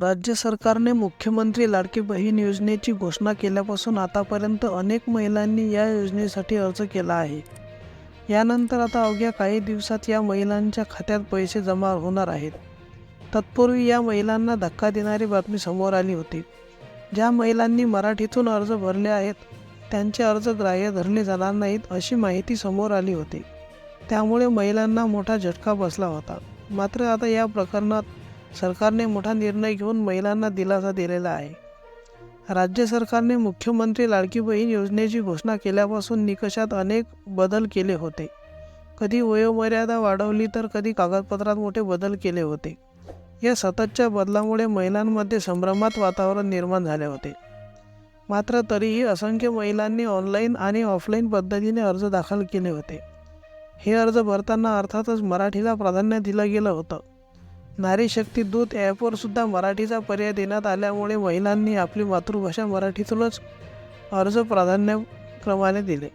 राज्य सरकारने मुख्यमंत्री लाडकी बहीण योजनेची घोषणा केल्यापासून आतापर्यंत अनेक महिलांनी या योजनेसाठी अर्ज केला आहे. यानंतर आता अवघ्या काही दिवसात या महिलांच्या खात्यात पैसे जमा होणार आहेत. तत्पूर्वी या महिलांना धक्का देणारी बातमी समोर आली होती. ज्या महिलांनी मराठीतून अर्ज भरले आहेत त्यांचे अर्ज ग्राह्य धरले जाणार नाहीत अशी माहिती समोर आली होती. त्यामुळे महिलांना मोठा झटका बसला होता. मात्र आता या प्रकरणात सरकारने मोठा निर्णय घेऊन महिलांना दिलासा दिलेला आहे. राज्य सरकारने मुख्यमंत्री लाडकी बहीण योजनेची घोषणा केल्यापासून निकषात अनेक बदल केले होते. कधी वयोमर्यादा वाढवली तर कधी कागदपत्रात मोठे बदल केले होते. या सततच्या बदलामुळे महिलांमध्ये संभ्रमात वातावरण निर्माण झाले होते. मात्र तरीही असंख्य महिलांनी ऑनलाईन आणि ऑफलाईन पद्धतीने अर्ज दाखल केले होते. हे अर्ज भरताना अर्थातच मराठीला प्राधान्य दिलं गेलं होतं. नारी शक्ती दूत ॲपवर सुद्धा मराठीचा पर्याय देण्यात आल्यामुळे महिलांनी आपली मातृभाषा मराठीतूनच अर्ज प्राधान्यक्रमाने दिले.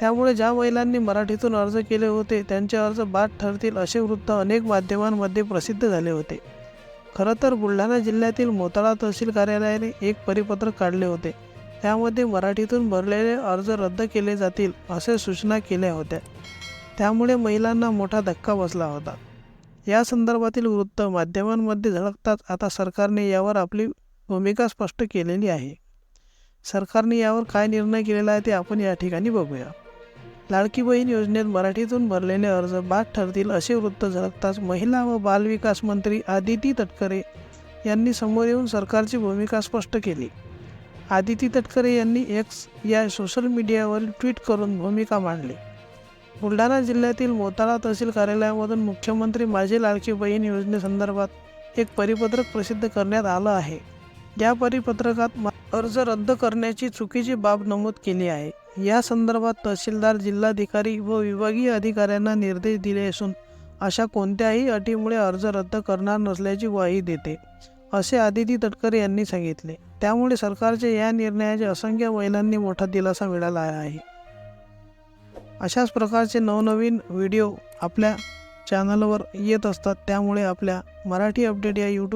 त्यामुळे ज्या महिलांनी मराठीतून अर्ज केले होते त्यांचे अर्ज बाद ठरतील असे वृत्त अनेक माध्यमांमध्ये प्रसिद्ध झाले होते. खरं तर बुलढाणा जिल्ह्यातील मोताळा तहसील कार्यालयाने एक परिपत्रक काढले होते. त्यामध्ये मराठीतून भरलेले अर्ज रद्द केले जातील असे सूचना केल्या होत्या. त्यामुळे महिलांना मोठा धक्का बसला होता. या संदर्भातील वृत्त माध्यमांमध्ये झळकताच आता सरकारने यावर आपली भूमिका स्पष्ट केलेली आहे. सरकारने यावर काय निर्णय केलेला आहे ते आपण या ठिकाणी बघूया. लाडकी बहीण योजनेत मराठीतून भरलेले अर्ज बाद ठरतील असे वृत्त झळकताच महिला व बालविकास मंत्री आदिती तटकरे यांनी समोर येऊन सरकारची भूमिका स्पष्ट केली. आदिती तटकरे यांनी एक्स या सोशल मीडियावर ट्विट करून भूमिका मांडली. बुलढाणा जिल्ह्यातील मोताळा तहसील कार्यालयामधून मुख्यमंत्री माझी लाडकी बहीण योजनेसंदर्भात एक परिपत्रक प्रसिद्ध करण्यात आलं आहे. या परिपत्रकात अर्ज रद्द करण्याची चुकीची बाब नमूद केली आहे. या संदर्भात तहसीलदार जिल्हाधिकारी व विभागीय अधिकाऱ्यांना निर्देश दिले असून अशा कोणत्याही अटीमुळे अर्ज रद्द करणार नसल्याची ग्वाही देते असे आदिती तटकरे यांनी सांगितले. त्यामुळे सरकारच्या या निर्णयाचे असंख्य महिलांनी मोठा दिलासा मिळाला आहे. अशाच प्रकारचे नवनवीन व्हिडिओ आपल्या चॅनलवर येत असतात त्यामुळे आपल्या मराठी अपडेट या यूट्यूब